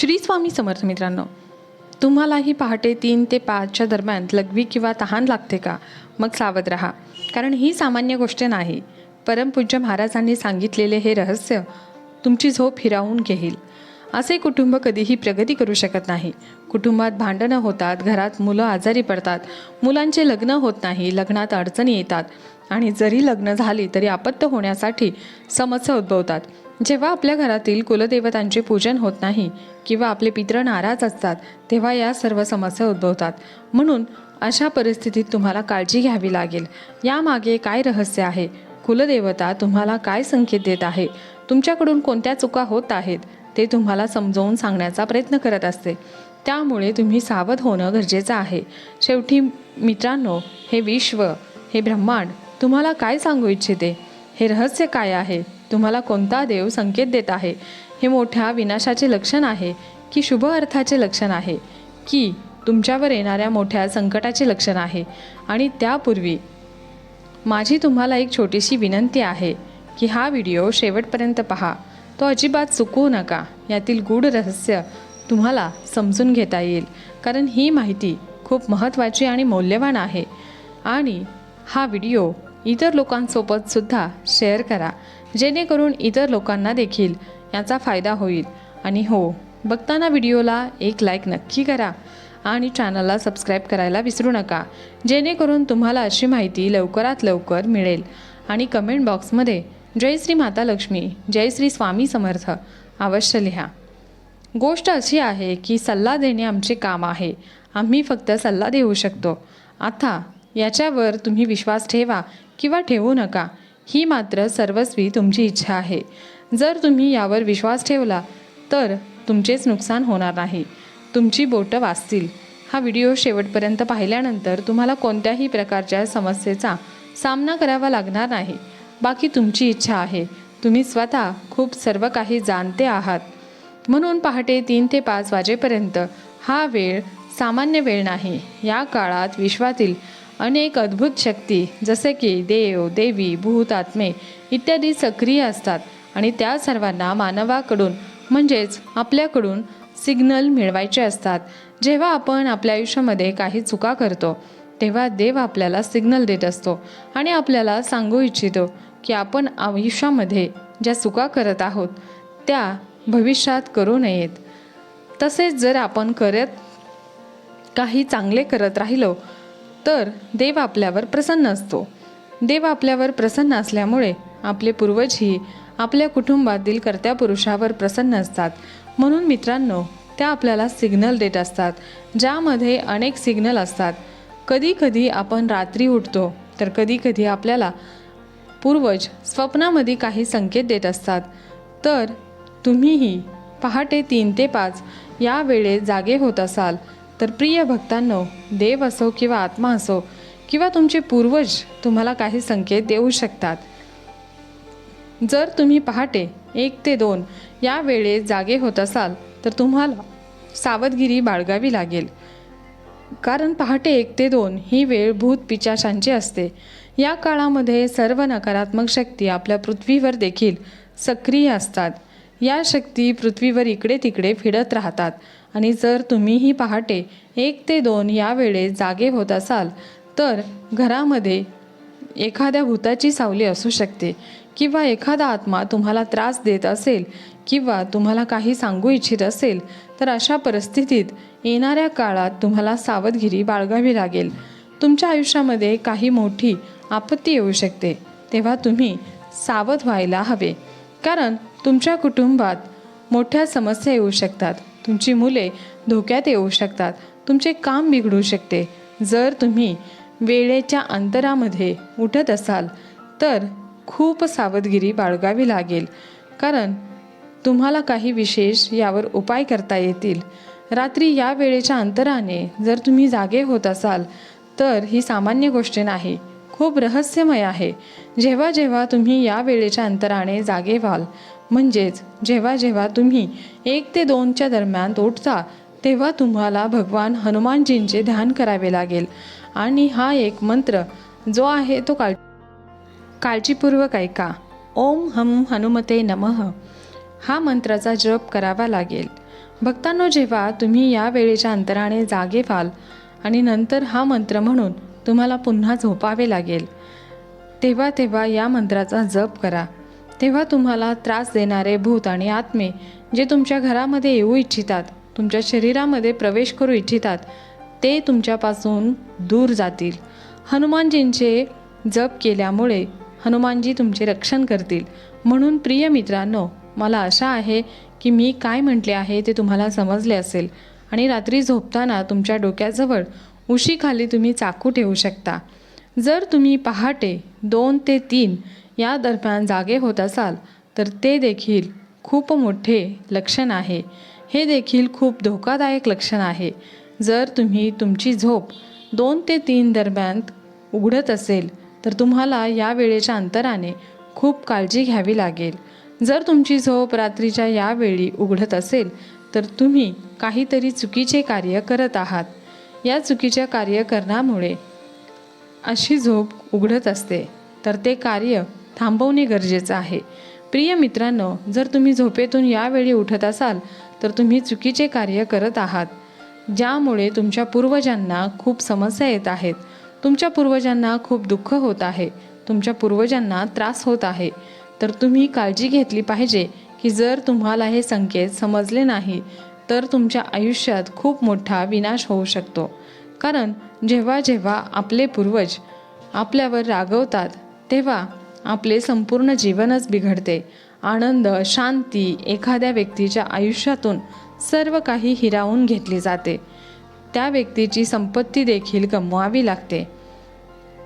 श्री स्वामी समर्थ मित्रांनो तुम्हालाही पहाटे तीन ते पाचच्या दरम्यान लघवी किंवा तहान लागते का? मग सावध रहा. कारण ही सामान्य गोष्ट नाही. परमपूज्य महाराजांनी सांगितलेले हे रहस्य तुमची झोप हिरावून घेईल. असे कुटुंब कधीही प्रगती करू शकत नाही. कुटुंबात भांडणं होतात घरात मुलं आजारी पडतात मुलांचे लग्न होत नाही लग्नात अडचणी येतात आणि जरी लग्न झाली तरी अपत्य होण्यासाठी समस्या उद्भवतात. जेव्हा आपल्या घरातील कुलदेवतांचे पूजन होत नाही किंवा आपले पित्र नाराज असतात तेव्हा या सर्व समस्या उद्भवतात. म्हणून अशा परिस्थितीत तुम्हाला काळजी घ्यावी लागेल. यामागे काय रहस्य आहे? कुलदेवता तुम्हाला काय संकेत देत आहे? तुमच्याकडून कोणत्या चुका होत आहेत? ते तुम्हाला समजावून सांगण्याचा प्रयत्न करत असते. त्यामुळे तुम्ही सावध होणं गरजेचं आहे. शेवटी मित्रांनो हे विश्व हे ब्रह्मांड तुम्हाला काय सांगू इच्छिते? हे रहस्य काय आहे? तुम्हाला कोणता देव संकेत देत आहे? हे मोठ्या विनाशाचे लक्षण आहे की शुभ अर्थाचे लक्षण आहे की तुमच्यावर येणाऱ्या मोठ्या संकटाचे लक्षण आहे आणि त्यापूर्वी माझी तुम्हाला एक छोटीशी विनंती आहे की हा व्हिडिओ शेवटपर्यंत पहा. तो अजिबात चुकवू नका. यातील गूढ रहस्य तुम्हाला समजून घेता येईल कारण ही माहिती खूप महत्त्वाची आणि मौल्यवान आहे. आणि हा व्हिडिओ इतर लोकांसोबतसुद्धा शेअर करा. जेणेकरून इतर लोकांना देखील याचा फायदा होईल. आणि हो बघताना व्हिडिओला एक लाईक नक्की करा आणि चॅनलला सबस्क्राईब करायला विसरू नका जेणेकरून तुम्हाला अशी माहिती लवकरात लवकर मिळेल. आणि कमेंट बॉक्समध्ये जय श्री माता लक्ष्मी जय श्री स्वामी समर्थ अवश्य लिहा. गोष्ट अशी आहे की सल्ला देणे आमचे काम आहे. आम्ही फक्त सल्ला देऊ शकतो. आता याच्यावर तुम्ही विश्वास ठेवा किंवा ठेवू नका. ही मात्र सर्वस्वी तुमची इच्छा आहे. जर तुम्ही यावर विश्वास ठेवला तर तुमचेच नुकसान होणार नाही. तुमची बोटं वाचतील. हा व्हिडिओ शेवटपर्यंत पाहिल्यानंतर तुम्हाला कोणत्याही प्रकारच्या समस्येचा सामना करावा लागणार नाही. बाकी तुमची इच्छा आहे. तुम्ही स्वतः खूप सर्व काही जाणते आहात. म्हणून पहाटे तीन ते पाच वाजेपर्यंत हा वेळ सामान्य वेळ नाही. या काळात विश्वातील अनेक अद्भुत शक्ती जसे की देव देवी भूत आत्मे इत्यादी सक्रिय असतात आणि त्या सर्वांना मानवाकडून म्हणजेच आपल्याकडून सिग्नल मिळवायचे असतात. जेव्हा आपण आपल्या आयुष्यामध्ये काही चुका करतो तेव्हा देव आपल्याला सिग्नल देत असतो आणि आपल्याला सांगू इच्छितो की आपण आयुष्यामध्ये ज्या चुका करत आहोत त्या भविष्यात करू नयेत. तसेच जर आपण करत काही चांगले करत राहिलो तर देव आपल्यावर प्रसन्न असतो. देव आपल्यावर प्रसन्न असल्यामुळे आपले पूर्वजही आपल्या कुटुंबातील कर्त्या पुरुषावर प्रसन्न असतात. म्हणून मित्रांनो त्या आपल्याला सिग्नल देत असतात ज्यामध्ये अनेक सिग्नल असतात. कधी कधी आपण रात्री उठतो तर कधी कधी आपल्याला पूर्वज स्वप्नामध्ये काही संकेत देत असतात. तर तुम्हीही पहाटे तीन ते पाच या वेळेत जागे होत असाल तर प्रिय भक्तांनो देव असो किंवा आत्मा असो किंवा तुमचे पूर्वज तुम्हाला काही संकेत देऊ शकतात. जर तुम्ही पहाटे एक ते दोन या वेळेत जागे होत असाल तर तुम्हाला सावधगिरी बाळगावी लागेल. कारण पहाटे एक ते दोन ही वेळ भूत पिचाशांची असते. या काळामध्ये सर्व नकारात्मक शक्ती आपल्या पृथ्वीवर देखील सक्रिय असतात. या शक्ती पृथ्वीवर इकडे तिकडे फिरत राहतात. आणि जर तुम्हीही पहाटे एक ते दोन या वेळेत जागे होत असाल तर घरामध्ये एखाद्या भूताची सावली असू शकते किंवा एखादा आत्मा तुम्हाला त्रास देत असेल किंवा तुम्हाला काही सांगू इच्छित असेल तर अशा परिस्थितीत येणाऱ्या काळात तुम्हाला सावधगिरी बाळगावी लागेल. तुमच्या आयुष्यामध्ये काही मोठी आपत्ती येऊ शकते. तेव्हा तुम्ही सावध व्हायला हवे. कारण तुमच्या कुटुंबात मोठ्या समस्या येऊ शकतात. तुमची मुले धोक्यात येऊ शकतात. तुमचे काम बिघडू शकते. जर तुम्ही वेळेच्या अंतरामध्ये उठत असाल तर खूप सावधगिरी बाळगावी लागेल. कारण तुम्हाला काही विशेष यावर उपाय करता येतील. रात्री या वेळेच्या अंतराने जर तुम्ही जागे होत असाल तर ही सामान्य गोष्ट नाही. खूप रहस्यमय आहे. जेव्हा जेव्हा तुम्ही या वेळेच्या अंतराने जागे व्हाल म्हणजेच जेव्हा जेव्हा तुम्ही एक ते दोनच्या दरम्यान उठता तेव्हा तुम्हाला भगवान हनुमानजींचे ध्यान करावे लागेल. आणि हा एक मंत्र जो आहे तो काळ काळजीपूर्वक ऐका. ओम हम हनुमते नमः. हा मंत्राचा जप करावा लागेल. भक्तांनो जेव्हा तुम्ही या वेळेच्या अंतराने जागे व्हाल आणि नंतर हा मंत्र म्हणून तुम्हाला पुन्हा झोपावे लागेल तेव्हा तेव्हा या मंत्राचा जप करा. तेव्हा तुम्हाला त्रास देणारे भूत आणि आत्मे जे तुमच्या घरामध्ये येऊ इच्छितात तुमच्या शरीरामध्ये प्रवेश करू इच्छितात ते तुमच्यापासून दूर जातील. हनुमानजींचे जप केल्यामुळे हनुमानजी तुमचे रक्षण करतील. म्हणून प्रिय मित्रांनो मला आशा आहे की मी काय म्हटले आहे ते तुम्हाला समजले असेल आणि रात्री झोपताना तुमच्या डोक्याजवळ उशीखाली तुम्ही चाकू ठेवू शकता. जर तुम्ही पहाटे दोन ते तीन या दरम्यान जागे होत असाल तर ते देखील खूप मोठे लक्षण आहे. हे देखील खूप धोकादायक लक्षण आहे. जर तुम्ही तुमची झोप दोन ते तीन दरम्यान उघडत असेल तर तुम्हाला या वेळेच्या अंतराने खूप काळजी घ्यावी लागेल. जर तुमची झोप रात्रीच्या या वेळी उघडत असेल तर तुम्ही काहीतरी चुकीचे कार्य करत आहात. या चुकीच्या कार्य करण्यामुळे अशी झोप उघडत असते तर ते कार्य थांबवणे गरजेचं आहे. प्रिय मित्रांनो जर तुम्ही झोपेतून यावेळी उठत असाल तर तुम्ही चुकीचे कार्य करत आहात ज्यामुळे तुमच्या पूर्वजांना खूप समस्या येत आहेत. तुमच्या पूर्वजांना खूप दुःख होत आहे तुमच्या पूर्वजांना त्रास होत आहे. तर तुम्ही काळजी घेतली पाहिजे की जर तुम्हाला हे संकेत समजले नाही तर तुमच्या आयुष्यात खूप मोठा विनाश होऊ शकतो. कारण जेव्हा जेव्हा आपले पूर्वज आपल्यावर रागवतात तेव्हा आपले संपूर्ण जीवनच बिघडते. आनंद शांती एखाद्या व्यक्तीच्या आयुष्यातून सर्व काही हिरावून घेतली जाते. त्या व्यक्तीची संपत्ती देखील गमवावी लागते.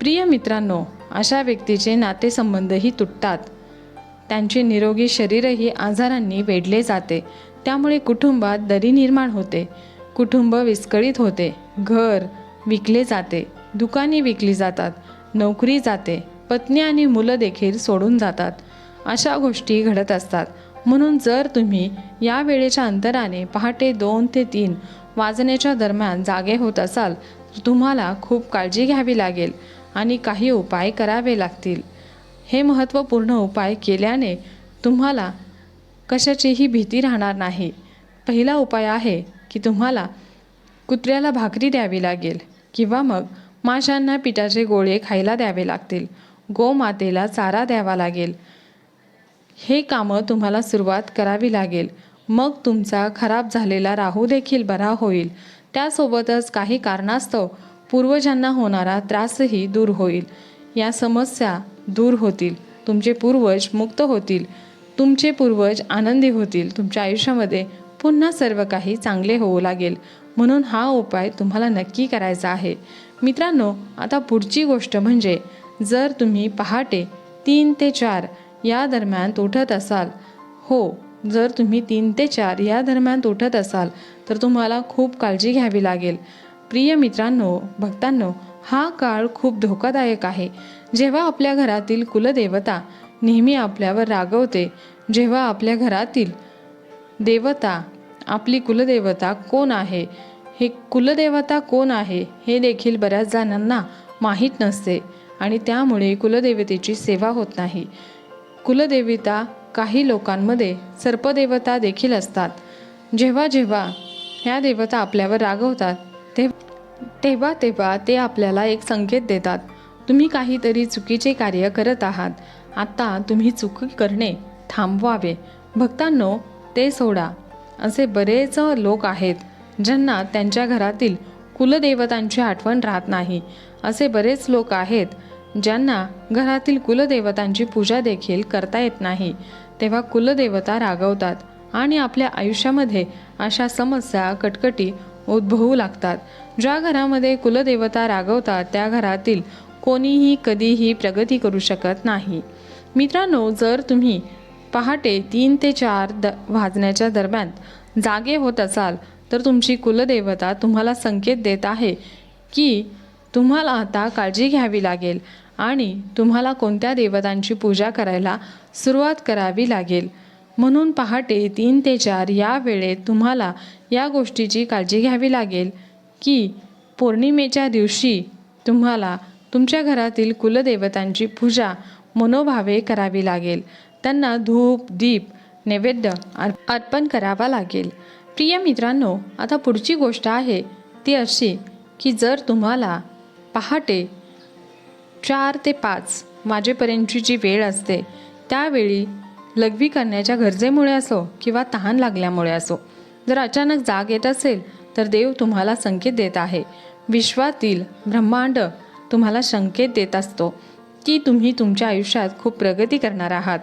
प्रिय मित्रांनो अशा व्यक्तीचे नातेसंबंधही तुटतात. त्यांचे निरोगी शरीरही आजारांनी वेढले जाते. त्यामुळे कुटुंबात दरी निर्माण होते. कुटुंब विस्कळीत होते. घर विकले जाते. दुकाने विकली जातात. नोकरी जाते. पत्नी आणि मुलं देखील सोडून जातात. अशा गोष्टी घडत असतात. म्हणून जर तुम्ही या वेळेच्या अंतराने पहाटे दोन ते तीन वाजण्याच्या दरम्यान जागे होत असाल तर तुम्हाला खूप काळजी घ्यावी लागेल आणि काही उपाय करावे लागतील. हे महत्त्वपूर्ण उपाय केल्याने तुम्हाला कशाचीही भीती राहणार नाही. पहिला उपाय आहे की तुम्हाला कुत्र्याला भाकरी द्यावी लागेल किंवा मग माशांना पिठाचे गोळे खायला द्यावे लागतील. गोमातेला चारा द्यावा लागेल. हे कामं तुम्हाला सुरुवात करावी लागेल. मग तुमचा खराब झालेला राहू देखील बरा होईल. त्यासोबतच काही कारणास्तव पूर्वजांना होणारा त्रासही दूर होईल. या समस्या दूर होतील. तुमचे पूर्वज मुक्त होतील. तुमचे पूर्वज आनंदी होतील. तुमच्या आयुष्यामध्ये पुन्हा सर्व काही चांगले होऊ लागेल. म्हणून हा उपाय तुम्हाला नक्की करायचा आहे. मित्रांनो आता पुढची गोष्ट म्हणजे जर तुम्ही पहाटे तीन ते चार या दरम्यान उठत असाल हो जर तुम्ही तीन ते चार या दरम्यान उठत असाल तर तुम्हाला खूप काळजी घ्यावी लागेल. प्रिय मित्रांनो भक्तांनो हा काळ खूप धोकादायक आहे. जेव्हा आपल्या घरातील कुलदेवता नेहमी आपल्यावर रागवते जेव्हा आपल्या घरातील देवता आपली कुलदेवता कोण आहे हे कुलदेवता कोण आहे हे देखील बऱ्याच जणांना माहीत नसते. आणि त्यामुळे कुलदेवतेची सेवा होत नाही. कुलदेवता काही लोकांमध्ये सर्पदेवता देखील असतात. जेव्हा जेव्हा ह्या देवता आपल्यावर रागवतात ते तेव्हा तेव्हा ते आपल्याला एक संकेत देतात. तुम्ही काहीतरी चुकीचे कार्य करत आहात. आता तुम्ही चूक करणे थांबवावे. भक्तांनो ते सोडा. असे बरेच लोक आहेत ज्यांना त्यांच्या घरातील कुलदेवतांची आठवण राहत नाही. असे बरेच लोक आहेत ज्यांना घरातील कुलदेवतांची पूजा देखील करता येत नाही तेव्हा कुलदेवता रागवतात आणि आपल्या आयुष्यामध्ये अशा समस्या कटकटी उद्भवू लागतात. ज्या घरामध्ये कुलदेवता रागवतात त्या घरातील कोणीही कधीही प्रगती करू शकत नाही. मित्रांनो जर तुम्ही पहाटे तीन ते चार द वाजण्याच्या दरम्यान जागे होत असाल तर तुमची कुलदेवता तुम्हाला संकेत देत आहे की तुम्हाला आता काळजी घ्यावी लागेल आणि तुम्हाला कोणत्या देवतांची पूजा करायला सुरुवात करावी लागेल. म्हणून पहाटे तीन ते चार या वेळेत तुम्हाला या गोष्टीची काळजी घ्यावी लागेल की पौर्णिमेच्या दिवशी तुम्हाला तुमच्या घरातील कुलदेवतांची पूजा मनोभावे करावी लागेल. त्यांना धूप दीप नैवेद्य अर्प- अर्पण करावा लागेल. प्रिय मित्रांनो आता पुढची गोष्ट आहे ती अशी की जर तुम्हाला पहाटे चार ते पाच वाजेपर्यंतची जी वेळ असते त्यावेळी लघवी करण्याच्या गरजेमुळे असो किंवा तहान लागल्यामुळे असो. जर अचानक जाग येत असेल तर देव तुम्हाला संकेत देत आहे. विश्वातील ब्रह्मांड तुम्हाला संकेत देत असतो की तुम्ही तुमच्या आयुष्यात खूप प्रगती करणार आहात.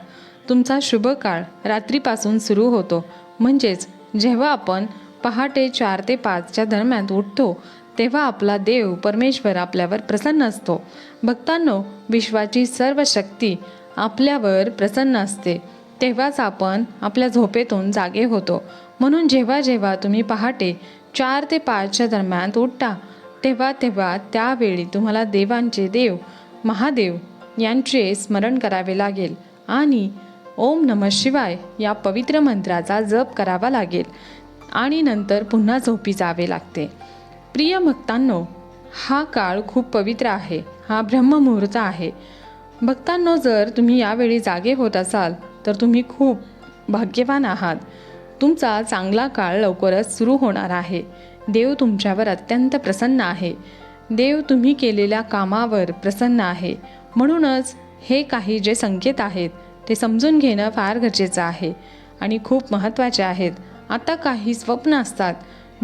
तुमचा शुभ काळ रात्रीपासून सुरू होतो. म्हणजेच जेव्हा आपण पहाटे चार ते पाचच्या दरम्यान उठतो तेव्हा आपला देव परमेश्वर आपल्यावर प्रसन्न असतो. भक्तांनो विश्वाची सर्व शक्ती आपल्यावर प्रसन्न असते. तेव्हाच आपण आपल्या झोपेतून जागे होतो. म्हणून जेव्हा जेव्हा तुम्ही पहाटे चार ते पाचच्या दरम्यान उठता तेव्हा तेव्हा त्यावेळी तुम्हाला देवांचे देव महादेव यांचे स्मरण करावे लागेल आणि ओम नम शिवाय या पवित्र मंत्राचा जप करावा लागेल आणि नंतर पुन्हा झोपी जावे लागते. प्रिय भक्तांनो हा काळ खूप पवित्र आहे. हा ब्रह्ममुहूर्त आहे. भक्तांनो जर तुम्ही यावेळी जागे होत असाल तर तुम्ही खूप भाग्यवान आहात. तुमचा चांगला काळ लवकरच सुरू होणार आहे. देव तुमच्यावर अत्यंत प्रसन्न आहे. देव तुम्ही केलेल्या कामावर प्रसन्न आहे. म्हणूनच हे काही जे संकेत आहेत ते समजून घेणं फार गरजेचं आहे आणि खूप महत्त्वाचे आहेत. आता काही स्वप्न असतात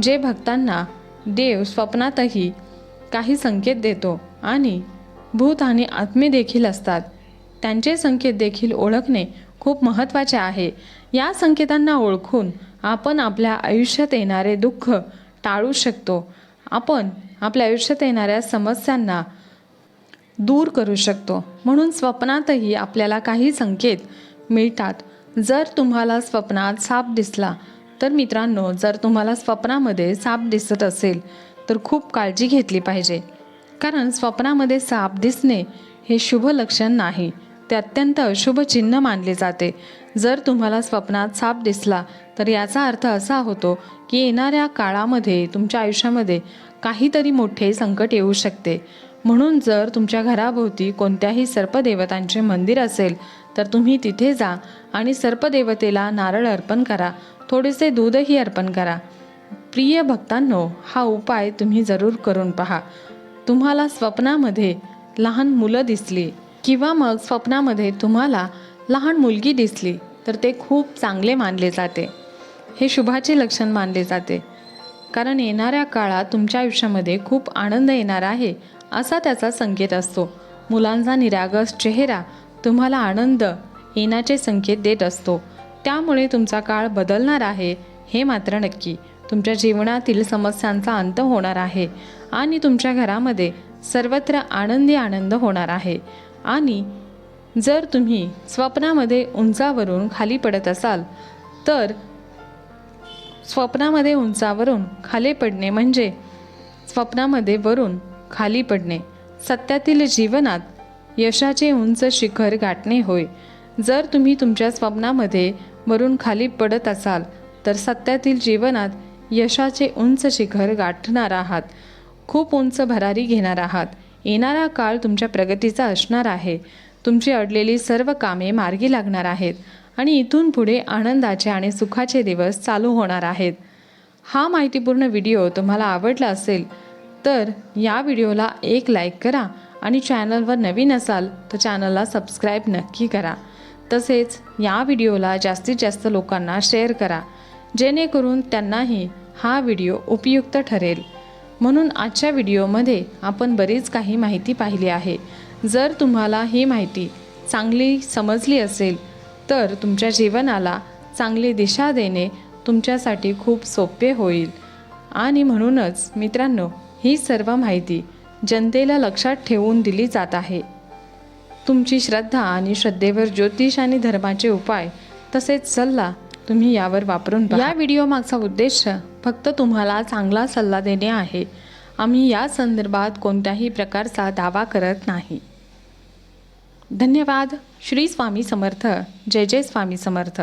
जे भक्तांना देव स्वप्नातही काही संकेत देतो आणि भूत आणि आत्मे देखील असतात. त्यांचे संकेत देखील ओळखणे खूप महत्त्वाचे आहे. या संकेतांना ओळखून आपण आपल्या आयुष्यात येणारे दुःख टाळू शकतो. आपण आपल्या आयुष्यात येणाऱ्या समस्यांना दूर करू शकतो. म्हणून स्वप्नातही आपल्याला काही संकेत मिळतात. जर तुम्हाला स्वप्नात साप दिसला तर मित्रांनो जर तुम्हाला स्वप्नामध्ये साप दिसत असेल तर खूप काळजी घेतली पाहिजे. कारण स्वप्नामध्ये साप दिसणे हे शुभ लक्षण नाही. ते अत्यंत अशुभ चिन्ह मानले जाते. जर तुम्हाला स्वप्नात साप दिसला तर याचा अर्थ असा होतो की येणाऱ्या काळामध्ये तुमच्या आयुष्यामध्ये काहीतरी मोठे संकट येऊ शकते. म्हणून जर तुमच्या घराभोवती कोणत्याही सर्पदेवतांचे मंदिर असेल तर तुम्ही तिथे जा आणि सर्पदेवतेला नारळ अर्पण करा. थोडेसे दूधही अर्पण करा. प्रिय भक्तांनो हा उपाय तुम्ही जरूर करून पहा. तुम्हाला स्वप्नामध्ये लहान मुलं दिसली किंवा मग स्वप्नामध्ये तुम्हाला लहान मुलगी दिसली तर ते खूप चांगले मानले जाते. हे शुभाचे लक्षण मानले जाते. कारण येणाऱ्या काळात तुमच्या आयुष्यामध्ये खूप आनंद येणार आहे असा त्याचा संकेत असतो. मुलांचा निरागस चेहरा तुम्हाला आनंद येण्याचे संकेत देत असतो. त्यामुळे तुमचा काळ बदलणार आहे हे मात्र नक्की. तुमच्या जीवनातील समस्यांचा अंत होणार आहे आणि तुमच्या घरामध्ये सर्वत्र आनंदी आनंद होणार आहे. आणि जर तुम्ही स्वप्नामध्ये उंचावरून खाली पडत असाल तर स्वप्नामध्ये उंचावरून खाली पडणे म्हणजे स्वप्नामध्ये वरून खाली पडणे. सत्यातील जीवनात यशाचे उंच शिखर गाठणे होय. जर तुम्ही तुमच्या स्वप्नामध्ये वरून खाली पडत असाल तर सत्यातील जीवनात यशाचे उंच शिखर गाठणार आहात. खूप उंच भरारी घेणार आहात. येणारा काळ तुमच्या प्रगतीचा असणार आहे. तुमची अडलेली सर्व कामे मार्गी लागणार आहेत आणि इथून पुढे आनंदाचे आणि सुखाचे दिवस चालू होणार आहेत. हा माहितीपूर्ण व्हिडिओ तुम्हाला आवडला असेल तर या व्हिडिओला एक लाईक करा आणि चॅनलवर नवीन असाल तर चॅनलला सबस्क्राईब नक्की करा. तसेच या व्हिडिओला जास्तीत जास्त लोकांना शेअर करा जेणेकरून त्यांनाही हा व्हिडिओ उपयुक्त ठरेल. म्हणून आजच्या व्हिडिओमध्ये आपण बरीच काही माहिती पाहिली आहे. जर तुम्हाला ही माहिती चांगली समजली असेल तर तुमच्या जीवनाला चांगली दिशा देणे तुमच्यासाठी खूप सोपे होईल. आणि म्हणूनच मित्रांनो ही सर्व माहिती जनतेला लक्षात ठेवून दिली जात आहे. तुमची श्रद्धा आणि श्रद्धेवर ज्योतिष आणि धर्माचे उपाय तसेच सल्ला तुम्ही यावर वापरून या व्हिडिओ मागचा उद्देश फक्त तुम्हाला चांगला सल्ला देणे आहे. आम्ही या संदर्भात कोणत्याही प्रकारचा दावा करत नाही. धन्यवाद. श्री स्वामी समर्थ. जय जय स्वामी समर्थ.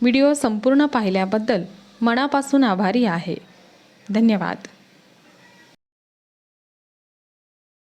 व्हिडिओ संपूर्ण पाहिल्याबद्दल मनापासून आभारी आहे. धन्यवाद.